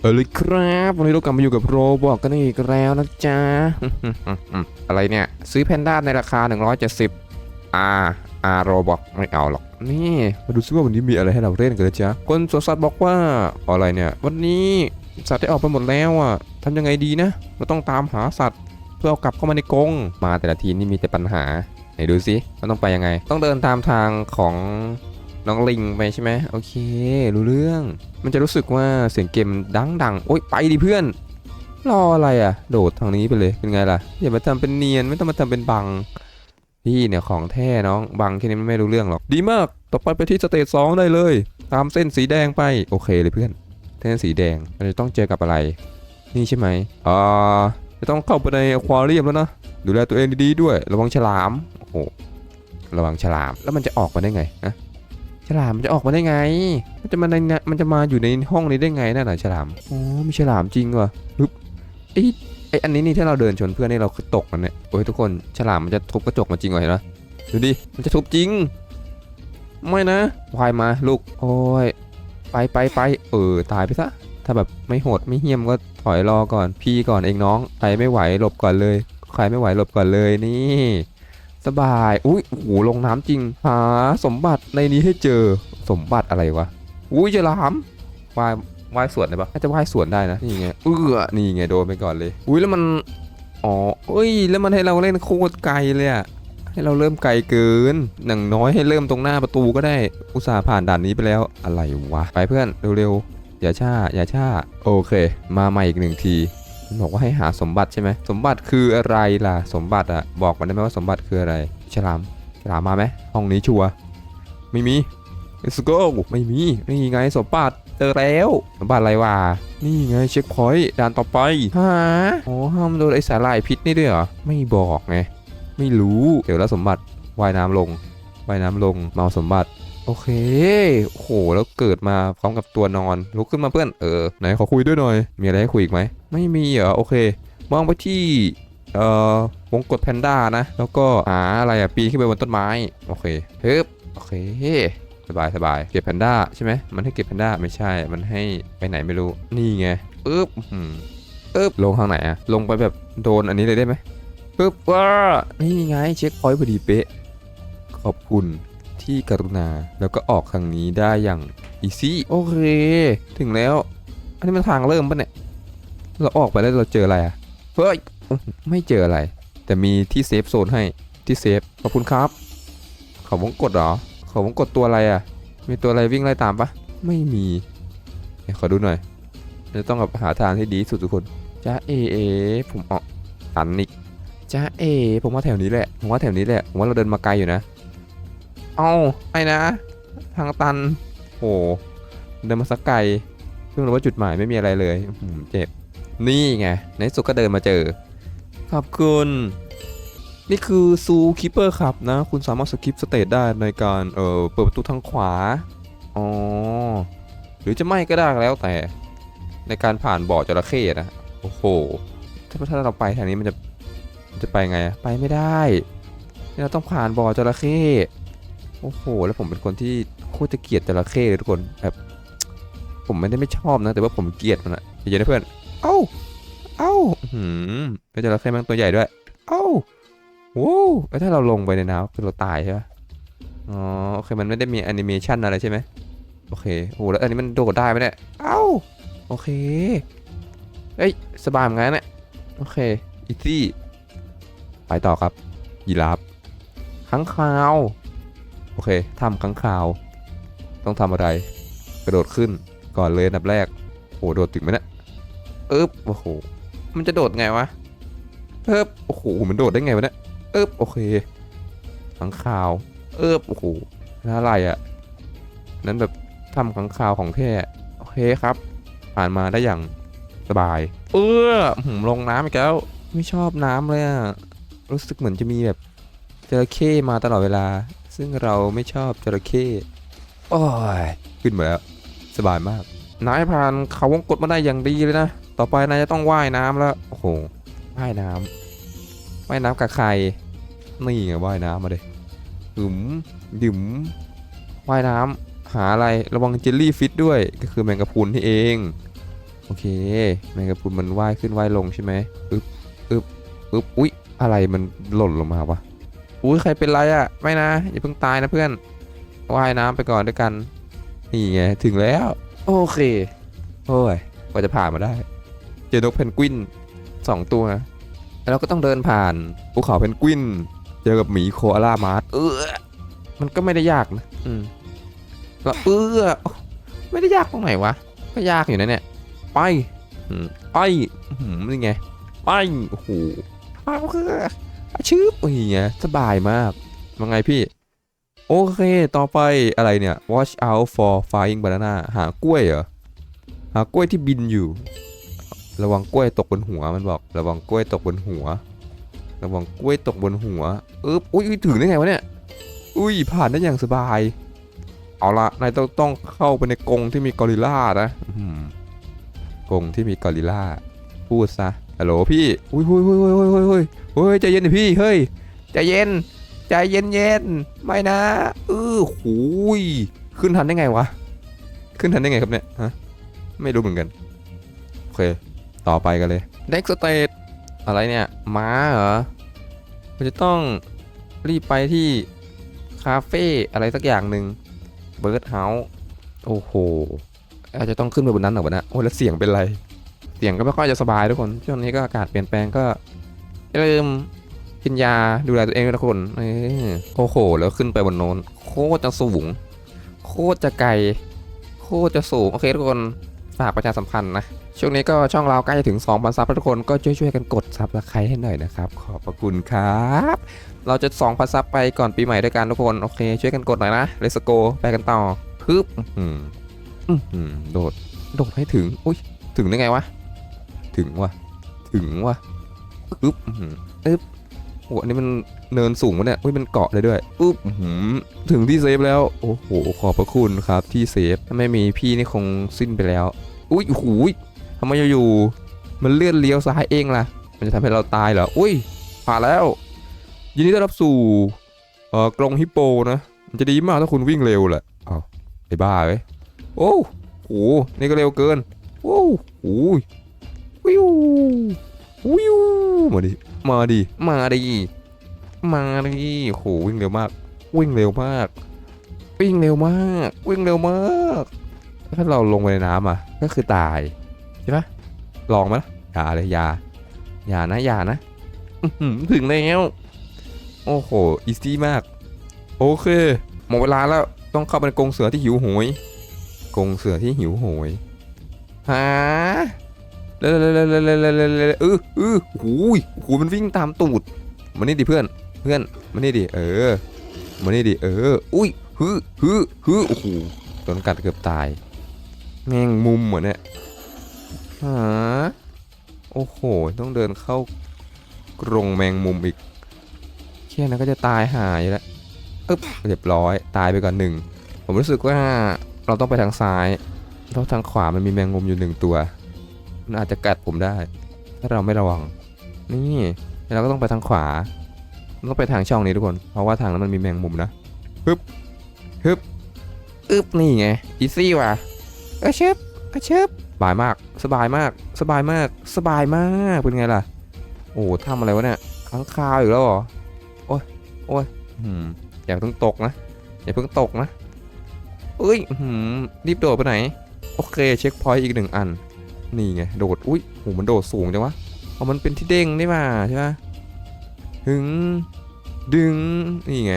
เออเลยครับวันนี้เรากลับมาอยู่กับโรบอกกันอีกแล้วนะจ๊ะ อะไรเนี่ย ซื้อแพนด้าในราคา 170อ่าอ่าโรบอกไม่เอาหรอก นี่มาดูซิว่าวันนี้มีอะไรให้เราเล่นกันนะจ๊ะคนสวนสัตว์บอกว่าอะไรเนี่ย วันนี้สัตว์ได้ออกไปหมดแล้วอะทำยังไงดีนะ เราต้องตามหาสัตว์ เพื่อเอากลับเข้ามาในกรงมาแต่ละทีนี่มีแต่ปัญหาไหนดูสิมันต้องไปยังไง ต้องเดินตามทางของ น้องลิงไปใช่ไหมโอเค รู้เรื่อง มันจะรู้สึกว่าเสียงเกมดังดังโอ๊ยไปดิเพื่อน รออะไรอะ โดดทางนี้ไปเลยเป็นไงล่ะ อย่ามาทำเป็นเนียนไม่ต้องมาทำเป็นบังพี่เนี่ยของแท้น้องบังแค่นี้ไม่รู้เรื่องหรอก ดีมาก ต่อไปไปที่สเตจสองได้เลย ตามเส้นสีแดงไปโอเคเลยเพื่อนเส้นสีแดงเราจะต้องเจอกับอะไร นี่ใช่ไหมอ่าจะต้องเข้าไปในควาเรียมแล้วนะดูแลตัวเองดีๆด้วย ระวังฉลามโอ้โหระวังฉลามแล้วมันจะออกมาได้ไงนะ ฉลามมันจะออกมาได้ไง มันจะมาในมันจะมาอยู่ในห้องนี้ได้ไงนั่นน่ะฉลามอ๋อมีฉลามจริงว่ะฮึบไอ้ไอ้อันนี้นี่ถ้าเราเดินชนเพื่อนนี่เราตกมันเนี่ยโอ้ยทุกคนฉลามมันจะทุบกระจกมาจริงเหรอเห็นปะดูดิมันจะทุบจริง ไม่นะวายมาลูกโอ้ยไปไปไปเออตายไปซะถ้าแบบไม่โหดไม่เหี้ยมก็ถอยรอก่อน พี่ก่อนเองน้องใครไม่ไหวหลบก่อนเลย ใครไม่ไหวหลบก่อนเลยนี่ สบาย อุ้ยโอ้โหลงน้ำจริง หาสมบัติในนี้ให้เจอ สมบัติอะไรวะ อุ้ยฉลามว่ายว่ายสวนได้ปะน่าจะว่ายสวนได้นะ นี่ไง เออนี่ไงโดนไปก่อนเลย อุ้ยแล้วมัน อ๋อ เอ้ย แล้วมันให้เราเล่นโคตรไกลเลยอะให้เราเริ่มไกลเกินหนังน้อยให้เริ่มตรงหน้าประตูก็ได้ อุตส่าห์ผ่านด่านนี้ไปแล้ว อะไรวะ ไปเพื่อนเร็วๆ อย่าช้า อย่าช้า โอเค มาใหม่อีกหนึ่งที มันบอกว่าให้หาสมบัติใช่ไหมสมบัติคืออะไรล่ะสมบัติอะบอกมาได้ไหมว่าสมบัติคืออะไรฉลามฉลามมาไหมห้องนี้ชัวร์ไม่มี let's go ไม่มีนี่ไงสมบัติเจอแล้วสมบัติอะไรวะนี่ไงเช็คพอยต์ด่านต่อไปฮะอ๋อห้ามโดนไอสาหร่ายพิษนี่ด้วยเหรอไม่บอกไงไม่รู้เดี๋ยวแล้วสมบัติว่ายน้ำลงว่ายน้ำลงเมาสมบัติ โอเคโหแล้วเกิดมาพร้อมกับตัวนอน ลุกขึ้นมาเพื่อนเออไหนขอคุยด้วยหน่อย มีอะไรให้คุยอีกไหมไม่มีเหรอโอเค มองไปที่เอ่อวงกดแพนด้านะ แล้วก็หาอะไรอะปีนขึ้นไปบนต้นไม้โอเคเฮ้บโอเคสบายสบายเก็บแพนด้าใช่ไหมมันให้เก็บแพนด้าไม่ใช่ มันให้ไปไหนไม่รู้นี่ไงปึ๊บอึ๊บลงทางไหนอะลงไปแบบโดนอันนี้เลยได้ไหมปึ๊บว้านี่ไงเช็คพอยต์พอดีเป๊ะขอบคุณ ที่กรุณา แล้วก็ออกทางนี้ได้อย่างอีซี่โอเค ถึงแล้ว อันนี้มันทางเริ่มปะเนี่ย เราออกไปแล้วเราเจออะไรอะเฮ้ยไม่เจออะไร แต่มีที่เซฟโซนให้ที่เซฟขอบคุณครับ เขาวงกดเหรอเขาวงกดตัวอะไรอะมีตัวอะไรวิ่งไล่ตามปะไม่มีเขอดูหน่อยจะต้องแบบหาทางที่ดีสุดทุกคนจ้าเอเอผมออกตันอีกจ้าเอ ผมว่าแถวนี้แหละ ผมว่าแถวนี้แหละ ผมว่าเราเดินมาไกลอยู่นะ เอาไอ้นะ ทางตันโหเดินมาสักไกลเพิ่งรู้ว่าจุดหมายไม่มีอะไรเลยอื้อหือเจ็บ นี่ไง ในสุดก็เดินมาเจอ ขอบคุณ นี่คือซูคิปเปอร์ครับนะ คุณสามารถสกิปสเตจได้ในการเอ่อเปิดประตูทางขวา อ๋อ หรือจะไม่ก็ได้แล้วแต่ ในการผ่านบ่อจระเข้นะ โอ้โห ถ้าถ้าเราไปทางนี้มันจะ มันจะไปไง ไปไม่ได้ เราต้องผ่านบ่อจระเข้ โอ้โห แล้วผมเป็นคนที่โคตรจะเกลียดจระเข้เลยทุกคนแบบผมไม่ได้ไม่ชอบนะ แต่ว่าผมเกลียดมันอะเดี๋ยวนะเพื่อน เอ้า เอ้าอื้อหืมเป็นจระเข้มันตัวใหญ่ด้วย เอ้าว้วแล้วถ้าเราลงไปในน้ำคือเราตายใช่ปะอ๋อ โอเค มันไม่ได้มีแอนิเมชันอะไรใช่ไหมโอเค โอ้แล้วอันนี้มันโดดได้ไหมเนี่ย เอ้า โอเคเฮ้ย สบายเหมือนกันเนี่ย โอเค อีซี่ ไปต่อครับ ยีราฟค้างคาว โอเคทำค้างคาว ต้องทำอะไร กระโดดขึ้นก่อนเลยอันดับแรกโอ้โหโดดถึงไหมเนี่ยเอ๊บโอ้โหมันจะโดดไงวะเอ๊บโอ้โหมันโดดได้ไงวะเนี่ยเอ๊บโอเคขังข่าวเอ๊บโอ้โหแล้วอะไรอะ่ะ นั้นแบบทำขังข่าวของแท้โอเคครับ ผ่านมาได้อย่างสบาย เออหืมลงน้ำอีกแล้ว ไม่ชอบน้ำเลยอะรู้สึกเหมือนจะมีแบบจระเข้มาตลอดเวลา ซึ่งเราไม่ชอบจระเข้โอ้ยขึ้นมาแล้วสบายมาก นายผ่านเขาวงกดมาได้อย่างดีเลยนะ ต่อไปนายจะต้องว่ายน้ำแล้ว โอ้โห ว่ายน้ำว่ายน้ำกับใคร นี่ไงว่ายน้ำมาเลยหึมดึมว่ายน้ำหาอะไร ระวังเจลลี่ฟิตด้วย ก็คือแมงกะพรุนนี่เอง โอเค แมงกะพรุนมันว่ายขึ้นว่ายลงใช่ไหมอึ๊บอึ๊บอึ๊บอุ๊ย อะไรมันหล่นลงมาวะ อุ้ยใครเป็นไรอะไม่นะ อย่าเพิ่งตายนะเพื่อนว่ายน้ำไปก่อนด้วยกัน นี่ไง ถึงแล้ว โอเคโอ้ยกว่าจะผ่านมาได้ เจอนกเพนกวินสองตัว แล้วเราก็ต้องเดินผ่านภูเขาเพนกวิน เจอกับหมีโคอาล่ามาร์สเออมันก็ไม่ได้ยากนะอืมแล้วเออไม่ได้ยากตรงไหนวะ ก็ยากอยู่นะเนี่ย ไป อืมไปอื้อหืมนี่ไง ไปโอ้โหไปเพื่อ ชืบอ้ยไงสบายมากว่าไงพี่ โอเค ต่อไปอะไรเนี่ย watch out for flying banana หากล้วยเหรอ หากล้วยที่บินอยู่ ระวังกล้วยตกบนหัวมันบอก ระวังกล้วยตกบนหัว ระวังกล้วยตกบนหัวเอึ๊บอุ้ยถึงได้ไงวะเนี่ย อุ้ยผ่านได้อย่างสบาย เอาละนายต้องต้องเข้าไปในกรงที่มีกอริลลานะกรงที่มีกอริลลาพูดซะ ฮัลโหลพี่ อุ้ยอุ้ยอุ้ยอุ้ยอุ้ยอุ้ยเฮ้ยใจเย็นดิพี่ เฮ้ย ใจเย็น ใจเย็นเย็น ไม่นะเออหูย ขึ้นทันได้ไงวะ ขึ้นทันได้ไงครับเนี่ย ฮะ ไม่รู้เหมือนกัน โอเค ต่อไปกันเลย next stage อะไรเนี่ย ม้าเหรอเราจะต้องรีบไปที่คาเฟ่อะไรสักอย่างหนึ่งเบิร์ดเฮาส์โอ้โห อาจจะต้องขึ้นไปบนนั้นหรอวะนะโอ้แล้วเสียงเป็นไร เสียงก็ไม่ค่อยจะสบายทุกคนช่วงนี้ก็อากาศเปลี่ยนแปลงก็อย่าลืมกินยาดูแลตัวเองทุกคนเออโอ้โห แล้วขึ้นไปบนโน้นโคตรจะสูง โคตรจะไกล โคตรจะสูง โอเคทุกคนฝากประชาสัมพันธ์นะ ช่วงนี้ก็ช่องเราใกล้จะถึง2,000ซับแล้วทุกคนก็ช่วยๆกันกดซับและใครให้หน่อยนะครับ ขอบพระคุณครับ เราจะ2,000ซับไปก่อนปีใหม่ด้วยกันทุกคน โอเค ช่วยกันกดหน่อยนะเลสโกไปกันต่อ พึบอืมอืมโดด โดดให้ถึง อุ้ย ถึงได้ไงวะ ถึงวะถึงวะอึ๊บอึ๊บโหอันนี้มันเนินสูงวะเนี่ยอุ้ยมันเกาะเลยด้วยอึ๊บหือถึงที่เซฟแล้ว โอ้โห ขอบพระคุณครับที่เซฟ ถ้าไม่มีพี่นี่คงสิ้นไปแล้ว อุ้ยโอ้โหยทำไมอยู่ๆมันเลื่อนเลี้ยวซ้ายเองล่ะ มันจะทำให้เราตายเหรอ อุ้ยผ่านแล้ว ยินดีต้อนรับสู่เอ่อกรงฮิปโปนะมันจะดีมากถ้าคุณวิ่งเร็วแหละอ้าวไอ้บ้าเว้ยโอ้โห นี่ก็เร็วเกิน โอ้โห วิววิวมาดิมาดิมาดิมาดิโหวิ่งเร็วมาก วิ่งเร็วมาก วิ่งเร็วมาก วิ่งเร็วมากถ้าเราลงไปในน้ำอะก็คือตายใช่ปะลองไหมล่ะอย่าเลยอย่าอย่านะอย่านะถึงแล้วโอ้โหอีซี่มาก โอเคหมดเวลาแล้วต้องเข้าไปในกรงเสือที่หิวโหยกรงเสือที่หิวโหยหา เร็วเออเออหูยหูมันวิ่งตามตูดมานี่ดิเพื่อน เพื่อนมานี่ดิเออมานี่ดิเออ อุ้ยฮือฮือฮือโอ้โหโดนกัดเกือบตายแมงมุมเหมือนเนี่ยฮะโอ้โห ต้องเดินเข้ากรงแมงมุมอีกแค่นั้นก็จะตายหายแล้วอึ๊บเรียบร้อย ตายไปก่อนหนึ่ง ผมรู้สึกว่าเราต้องไปทางซ้ายเพราะทางขวามันมีแมงมุมอยู่หนึ่งตัว มันอาจจะกัดผมได้ ถ้าเราไม่ระวัง นี่เราก็ต้องไปทางขวา ต้องไปทางช่องนี้ทุกคน เพราะว่าทางนั้นมันมีแมงมุมนะฮึบฮึบอึบนี่ไงอีซี่ว่ะกระเชิบกระเชิบสบายมาก สบายมาก สบายมาก สบายมากเป็นไงล่ะ โอ้ทำอะไรวะเนี่ยค้างคาวอยู่แล้วเหรอโอ้ยโอ้ยอืมอย่าเพิ่งตกนะอย่าเพิ่งตกนะเอ้ยหืมรีบโดดไปไหน โอเค เช็คพอยต์อีกหนึ่งอัน นี่ไงโดดอุ้ยโหมันโดดสูงจังวะเอามันเป็นที่เด้งนี่มาใช่ไหมดึงดึงนี่ไง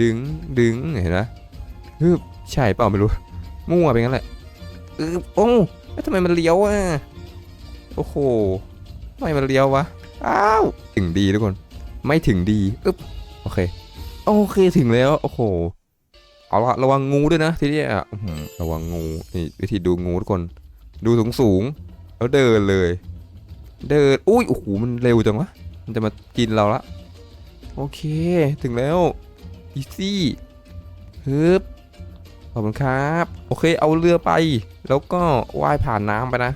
ดึงดึงเห็นไหมฮึบใช่เปล่าไม่รู้มั่วไปงั้นแหละเออโอ้แล้วทำไมมันเลี้ยวอะโอ้โหทำไมมันเลี้ยววะอ้าวถึงดีทุกคน ไม่ถึงดีอึ๊บโอเคโอเคถึงแล้วโอ้โหเอาละระวังงูด้วยนะทีนี้อะระวังงูนี่วิธีดูงูทุกคน ดูสูงสูงแล้วเดินเลย เดินอุ้ยโอ้โหมันเร็วจังวะมันจะมากินเราละโอเคถึงแล้วอีซี่ฮึบขอบคุณครับ โอเคเอาเรือไป แล้วก็ว่ายผ่านน้ำไปนะ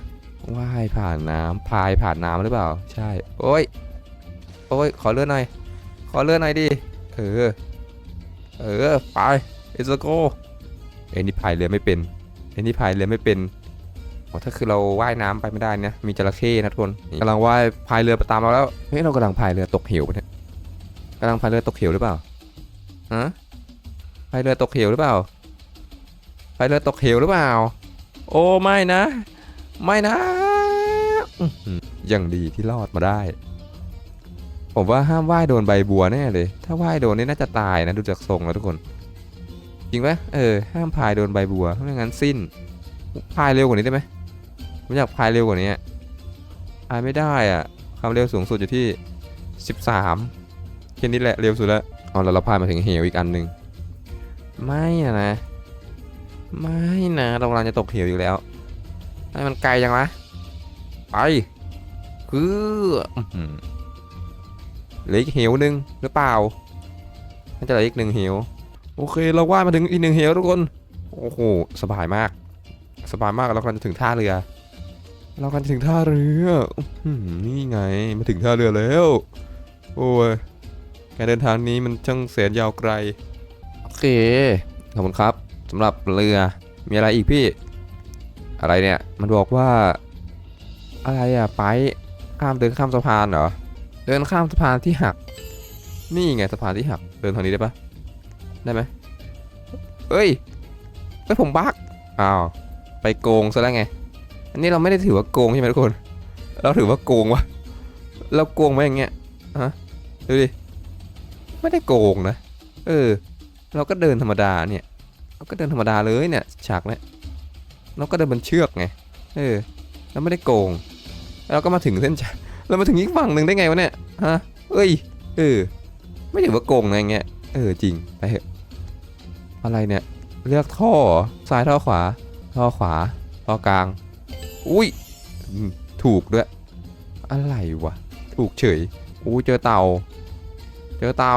ว่ายผ่านน้ำพายผ่านน้ำหรือเปล่า ใช่ โอ้ยโอ้ยขอเรือหน่อย ขอเรือหน่อยดิเออ เออ ไปเอสโกเอ็นนี่พายเรือไม่เป็นเอ็นนี่พายเรือไม่เป็น ถ้าคือเราว่ายน้ำไปไม่ได้เนี่ยมีจระเข้นะทุกคนกำลังว่ายพายเรือไปตามเราแล้วเฮ้ยเรากำลังพายเรือตกเหวปเนี่ยกำลังพายเรือตกเหวหรือเปล่าฮะพายเรือตกเหวหรือเปล่าพายเรือตกเหวหรือเปล่า โอ้ไม่นะ ไม่นะยังดีที่รอดมาได้ ผมว่าห้ามว่ายโดนใบบัวแน่เลย ถ้าว่ายโดนนี่น่าจะตายนะดูจากทรงแล้วทุกคน จริงปะเออห้ามพายโดนใบบัวไม่งั้นสิ้นพายเร็วกว่านี้ได้ไหม ผมอยากพายเร็วกว่านี้พายไม่ได้อะความเร็วสูงสุดอยู่ที่ 13แค่นี้แหละเร็วสุดแล้วเอแล้วเราพายมาถึงเหวอีกอันหนึ่งไม่อะนะ ไม่นะเรากำลังจะตกเหวอีกแล้วให้มันไกลจังวะไปคืออื้อหือเหลืออีกเหวหนึ่งหรือเปล่าน่าจะเหลืออีกหนึ่งเหวโอเค เราว่ายมาถึงอีกหนึ่งเหวทุกคน โอ้โห สบายมาก สบายมากเรากำลังจะถึงท่าเรือ เรากำลังจะถึงท่าเรืออนี่ไง มาถึงท่าเรือแล้ว โอ้ย การเดินทางนี้มันช่างแสนยาวไกล โอเค ขอบคุณครับสำหรับเรือ มีอะไรอีกพี่ อะไรเนี่ย มันบอกว่า อะไรอะไป ข้ามเดินข้ามสะพานเหรอ เดินข้ามสะพานที่หัก นี่ไงสะพานที่หัก เดินทางนี้ได้ปะได้ไหมเอ้ยเอ้ยผมบักอ้าว ไปโกงซะแล้วไง อันนี้เราไม่ได้ถือว่าโกงใช่ไหมทุกคน เราถือว่าโกงวะเราโกงไหมอย่างเงี้ยฮะดูดิไม่ได้โกงนะ เออ เราก็เดินธรรมดาเนี่ย เราก็เดินธรรมดาเลยเนี่ยฉากเนี่ยเราก็เดินบนเชือกไง เออเราไม่ได้โกง เราก็มาถึงเส้นชัยเรามาถึงอีกฝั่งหนึ่งได้ไงวะเนี่ย ฮะ เอ้ย เออ ไม่ถือว่าโกงนะอย่างเงี้ย เออจริง ไปเถอะ อะไรเนี่ย เลือกท่อ ซ้ายท่อขวา ท่อขวา ท่อกลาง อุ้ยถูกด้วย อะไรวะ ถูกเฉยอู้เจอเต่า เจอเต่า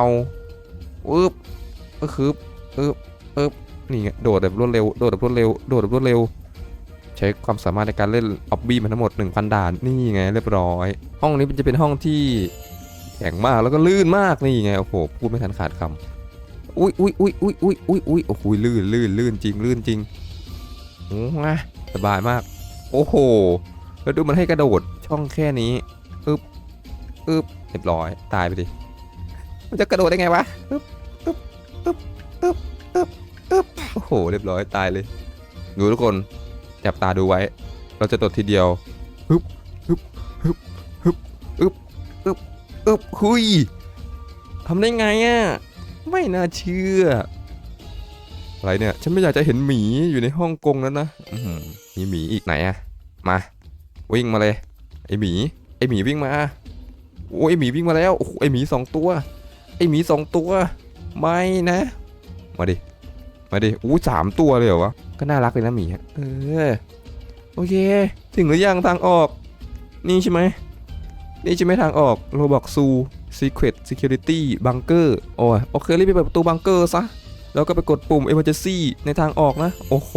อึ๊บก็คืออึ๊บอึ๊บนี่ไงโดดแบบรวดเร็ว โดดแบบรวดเร็ว โดดแบบรวดเร็ว ใช้ความสามารถในการเล่นออบบี้มันทั้งหมด 1,000 ด่าน นี่ไงเรียบร้อย ห้องนี้มันจะเป็นห้องที่แข็งมากแล้วก็ลื่นมากนี่ไงโอ้โหพูดไม่ทันขาดคำอุ้ยอุ้ยอุ้ยอุ้ยอุ้ยอุ้ยอุ้ยโอ้โหลื่นลื่นลื่นจริงลื่นจริงโอ้ยสบายมาก โอ้โห แล้วดูมันให้กระโดดช่องแค่นี้อึ๊บอึ๊บเรียบร้อย ตายไปดิ มันจะกระโดดได้ไงวะอึ๊บอึ๊บอึ๊บอึ๊บอึ๊บอึ๊บโอ้โห เรียบร้อยตายเลย ดูทุกคนจับตาดูไว้ เราจะตดทีเดียวฮึบฮึบฮึบฮึบอึบอึบอึบหุยทำได้ไงอะ ไม่น่าเชื่อ อะไรเนี่ย ฉันไม่อยากจะเห็นหมีอยู่ในห้องกงนั้นนะอื มีหมีอีกไหนอะมา วิ่งมาเลยไอหมีไอหมีวิ่งมาโอ้ไอหมีวิ่งมาแล้วโอ้ไอหมีสองตัว ไอหมีสองตัว ไม่นะ มาดิมาดิอู้สามตัวเลยเหรอวะก็น่ารักเลยนะหมีเออโอเค ถึงหรือยังทางออก นี่ใช่ไหมนี่ใช่ไหมทางออกโรบอกซู Secret Security Bunker โอ้ยโอเครีบไปเปิดประตูบังเกอร์ซะแล้วก็ไปกดปุ่ม Emergency ในทางออกนะ โอ้โห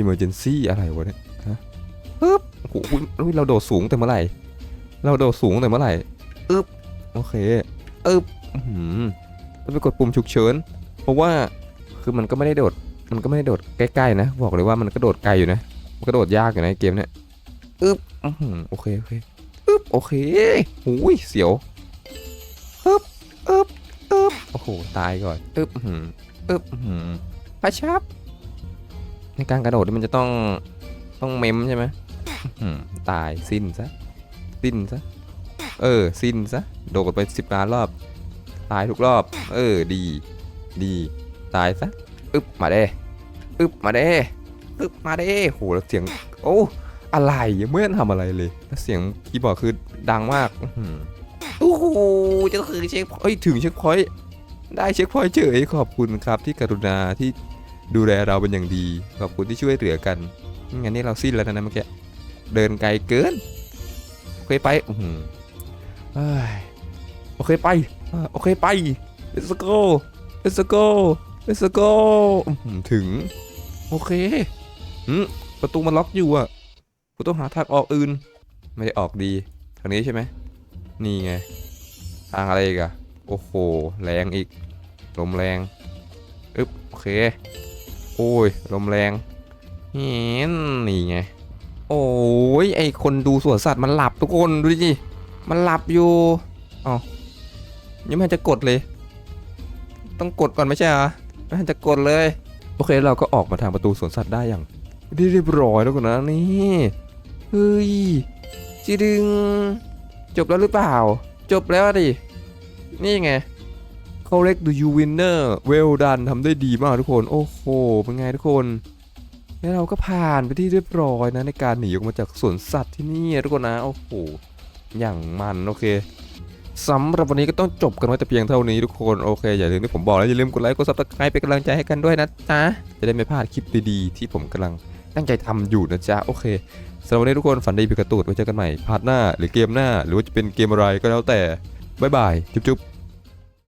Emergency อะไรวะเนี่ยฮะปึ๊บโอ้โหอุ๊ยเราโดดสูงแต่เมื่อไหร่ เราโดดสูงแต่เมื่อไหร่อึ๊บโอเคอึ๊บอื้อหือแล้วไปกดปุ่มฉุกเฉิน เพราะว่าคือมันก็ไม่ได้โดด มันก็ไม่ได้โดดใกล้ๆนะ บอกเลยว่ามันก็โดดไกลอยู่นะ มันก็โดดยากอยู่นะเกมเนี่ยอึ๊บโอเคโอเคอึ๊บโอเคหูยเสียวอึ๊บอึ๊บอึ๊บโอ้โหตายก่อนอึ๊บอึ๊บอื้อหือพระชับ ในการกระโดดนี่มันจะต้องต้องเมมใช่ไหมอื้อหือตายสิ้นซะสิ้นซะเออสิ้นซะโดดไปสิบล้านรอบ ตายทุกรอบ เออดี ดี ตายซะอึ๊บมาเด้อึ๊บมาเด้อึ๊บมาเด้โหแล้วเสียง โอ้อะไรยังไม่ได้ทำอะไรเลยแล้วเสียงคีย์บอร์ดคือดังมากอื้อหือโอ้โหจะคือเช็คเอ้ยถึงเช็คพอยต์ได้เช็คพอยต์เฉยขอบคุณครับที่กรุณาที่ ดูแลเราเป็นอย่างดี ขอบคุณที่ช่วยเหลือกันงั้นนี่เราสิ้นแล้วนะเมื่อกี้เดินไกลเกินโอเคไปอื้อหือโอเคไปโอเคไป let's go let's go let's go ถึง โอเคอืมประตูมันล็อกอยู่อะกูต้องหาทางออกอื่น ไม่ได้ออกดีทางนี้ใช่ไหมนี่ไงทางอะไรอีกอะโอ้โห แรงอีก ลมแรง อึ๊บ โอเค โอ้ย ลมแรงเห็นนี่ไง โอ้ย ไอคนดูสวนสัตว์มันหลับทุกคนดูดิ มันหลับอยู่เอ๋อยังไม่จะกดเลย ต้องกดก่อนไม่ใช่เหรอไม่จะกดเลย โอเคเราก็ออกมาทางประตูสวนสัตว์ได้อย่างเรียบร้อยแล้วกันนะนี่เฮ้ยจีดึง จบแล้วหรือเปล่า จบแล้วดิ นี่ไง correct the you winner well done ทำได้ดีมากทุกคน โอ้โห เป็นไงทุกคน แล้วเราก็ผ่านไปที่เรียบร้อยนะในการหนีออกมาจากสวนสัตว์ที่นี่ทุกคนนะ โอ้โห อย่างมันโอเคสำหรับวันนี้ก็ต้องจบกันไว้แต่เพียงเท่านี้ทุกคน โอเค อย่าลืมที่ผมบอกแล้วอย่าลืมกดไลค์กดซับสไครป์เป็นกำลังใจให้กันด้วยนะจ๊ะ จะได้ไม่พลาดคลิปดีๆ ที่ผมกำลังตั้งใจทำอยู่นะจ๊ะ โอเคสำหรับวันนี้ทุกคนฝันดีปีกระตูดไว้เจอกันใหม่พาร์ทหน้า หรือเกมหน้า หรือว่าจะเป็นเกมอะไรก็แล้วแต่บ๊ายบายจุ๊บๆ